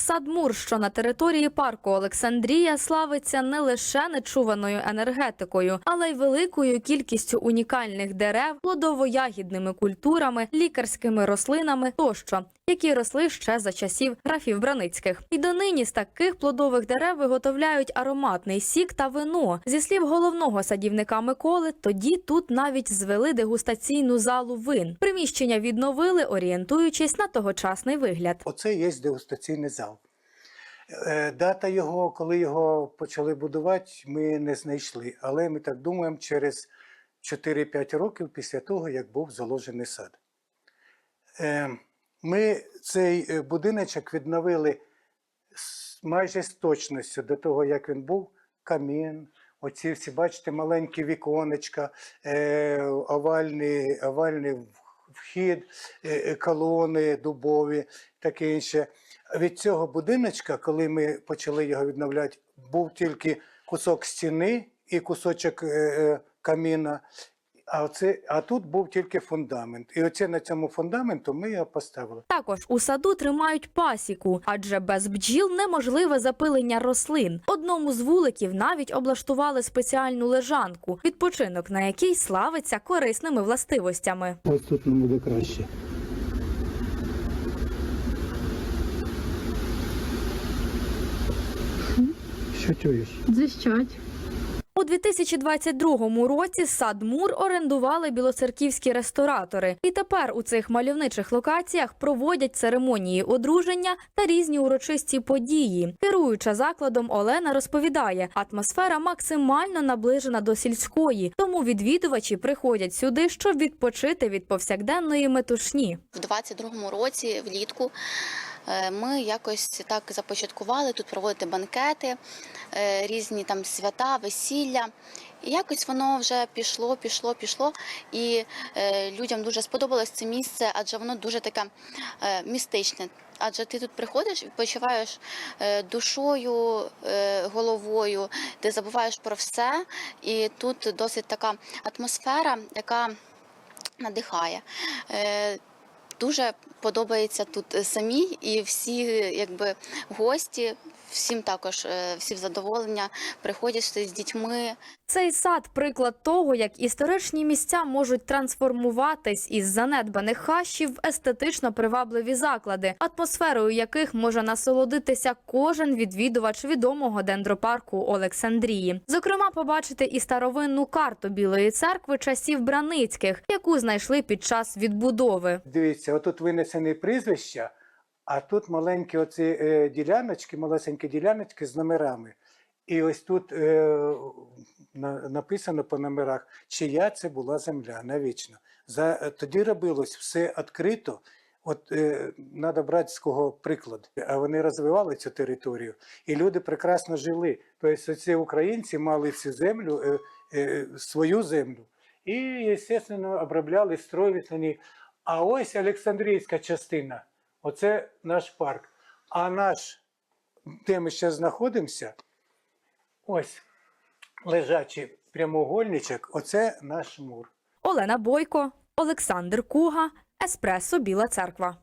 Садмур, що на території парку Олександрія, славиться не лише нечуваною енергетикою, але й великою кількістю унікальних дерев, плодово-ягідними культурами, лікарськими рослинами тощо, які росли ще за часів графів Браницьких. І донині з таких плодових дерев виготовляють ароматний сік та вино. Зі слів головного садівника Миколи, тоді тут навіть звели дегустаційну залу вин. Приміщення відновили, орієнтуючись на тогочасний вигляд. Оце є дегустаційний зал. Е, Дата його, коли його почали будувати, ми не знайшли. Але ми так думаємо, через 4-5 років після того, як був заложений сад. Е, Ми цей е, будиночок відновили майже з точністю до того, як він був. Камін, оці всі, бачите, маленькі віконечка, овальний, овальний вхід, е, е, колони дубові, таке інше. Від цього будиночка, коли ми почали його відновляти, був тільки кусок стіни і кусочок е, каміна. А, оце, а тут був тільки фундамент. І оце на цьому фундаменту ми його поставили. Також у саду тримають пасіку, адже без бджіл неможливе запилення рослин. Одному з вуликів навіть облаштували спеціальну лежанку, відпочинок на якій славиться корисними властивостями. Ось тут нам буде краще. Що чуєш? Дзищать. У 2022 році сад Мур орендували білоцерківські ресторатори, і тепер у цих мальовничих локаціях проводять церемонії одруження та різні урочисті події. Керуюча закладом Олена розповідає, атмосфера максимально наближена до сільської, тому відвідувачі приходять сюди, щоб відпочити від повсякденної метушні. В 22-му році, влітку, ми якось так започаткували тут проводити банкети, е, різні там свята, весілля. І якось воно вже пішло, пішло, пішло. І е, людям дуже сподобалось це місце, адже воно дуже таке е, містичне. Адже ти тут приходиш і почуваєш е, душою, е, головою, ти забуваєш про все. І тут досить така атмосфера, яка надихає. Е, Дуже подобається тут самі і всі, якби гості, всім також е, всі в задоволення приходять з дітьми. Цей сад приклад того, як історичні місця можуть трансформуватись із занедбаних хащів в естетично привабливі заклади, атмосферою яких може насолодитися кожен відвідувач відомого дендропарку Олександрії. Зокрема, побачити і старовинну карту Білої церкви часів Браницьких, яку знайшли під час відбудови. Дивіться, отут винесені прізвища, а тут маленькі оці е, діляночки, малесенькі діляночки з номерами. І ось тут е, на, написано по номерах, чия це була земля навічно. За, тоді робилось все відкрито. От е, треба брати з кого приклад. А вони розвивали цю територію, і люди прекрасно жили. Тобто, ці українці мали цю землю, е, е, свою землю. І, звісно, обробляли, ній. А ось Олександрійська частина, оце наш парк. А наш, де ми ще знаходимося, ось лежачий прямоугольничок, оце наш мур. Олена Бойко, Олександр Куга, Еспресо Біла Церква.